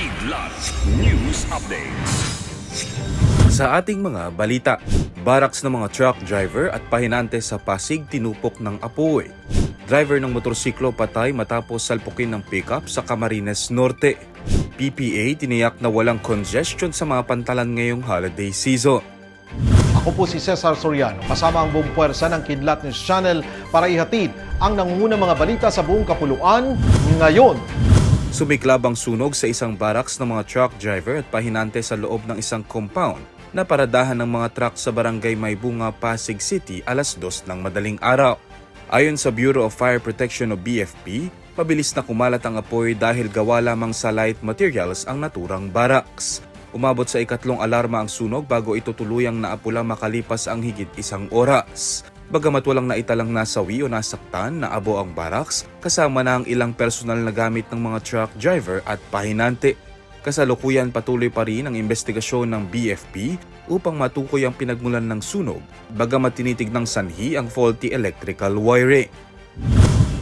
Kidlat News Updates. Sa ating mga balita, baraks ng mga truck driver at pahinante sa Pasig tinupok ng apoy. Driver ng motorsiklo patay matapos salpukin ng pickup sa Camarines Norte. PPA tiniyak na walang congestion sa mga pantalan ngayong holiday season. Ako po si Cesar Soriano, kasama ang buong puwersa ng Kidlat News Channel para ihatid ang nangungunang mga balita sa buong kapuluan ngayon. Sumiklab ang sunog sa isang baraks ng mga truck driver at pahinante sa loob ng isang compound na paradahan ng mga truck sa barangay Maybunga, Pasig City alas dos ng madaling araw. Ayon sa Bureau of Fire Protection o BFP, mabilis na kumalat ang apoy dahil gawa lamang sa light materials ang naturang baraks. Umabot sa ikatlong alarma ang sunog bago ito tuluyang naapula makalipas ang higit isang oras. Bagamat walang naitalang nasawi o nasaktan na abo ang baraks, kasama na ang ilang personal na gamit ng mga truck driver at pahinante. Kasalukuyan patuloy pa rin ang investigasyon ng BFP upang matukoy ang pinagmulan ng sunog, bagamat tinitig sanhi ang faulty electrical wiring.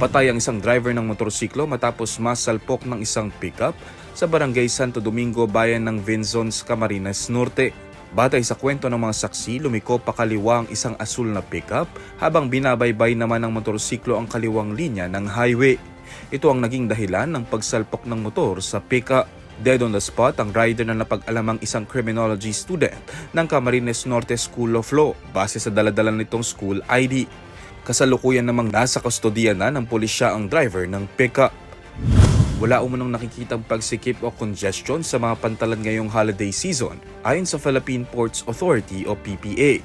Patay ang isang driver ng motorsiklo matapos masalpok ng isang pickup sa barangay Santo Domingo, bayan ng Vinzons, Camarines Norte. Batay sa kwento ng mga saksi, lumiko pa kaliwa ang isang asul na pickup habang binabaybay naman ng motorsiklo ang kaliwang linya ng highway. Ito ang naging dahilan ng pagsalpok ng motor sa pickup. Dead on the spot ang rider na napag-alamang isang criminology student ng Camarines Norte School of Law base sa daladala nitong school ID. Kasalukuyan namang nasa kustodiya na ng pulisya ang driver ng pickup. Wala umunong nakikitang pagsikip o congestion sa mga pantalan ngayong holiday season ayon sa Philippine Ports Authority o PPA.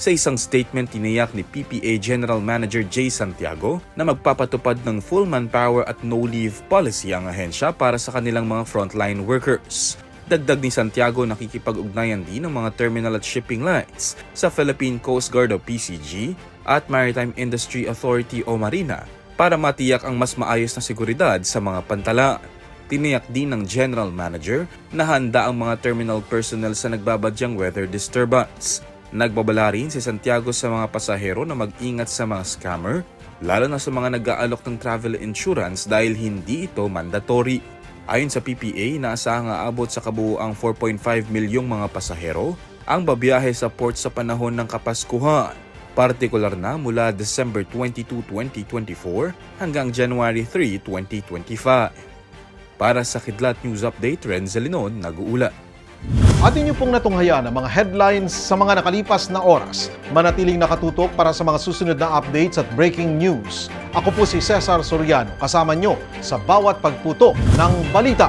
Sa isang statement, tiniyak ni PPA General Manager Jay Santiago na magpapatupad ng full manpower at no-leave policy ang ahensya para sa kanilang mga frontline workers. Dagdag ni Santiago nakikipag-ugnayan din ng mga terminal at shipping lines sa Philippine Coast Guard o PCG at Maritime Industry Authority o Marina para matiyak ang mas maayos na seguridad sa mga pantalaan. Tiniyak din ng General Manager na handa ang mga terminal personnel sa nagbabadyang weather disturbance. Nagbabala rin si Santiago sa mga pasahero na mag-ingat sa mga scammer, lalo na sa mga nag-aalok ng travel insurance dahil hindi ito mandatory. Ayon sa PPA, naasahang aabot sa kabuuang 4.5 milyong mga pasahero ang babiyahe sa port sa panahon ng Kapaskuhan, partikular na mula December 22, 2024 hanggang January 3, 2025. Para sa Kidlat News Update, Renzel Linon, nag-uulat. Atin niyo pong natunghayan ang mga headlines sa mga nakalipas na oras. Manatiling nakatutok para sa mga susunod na updates at breaking news. Ako po si Cesar Soriano, kasama nyo sa bawat pagputo ng balita.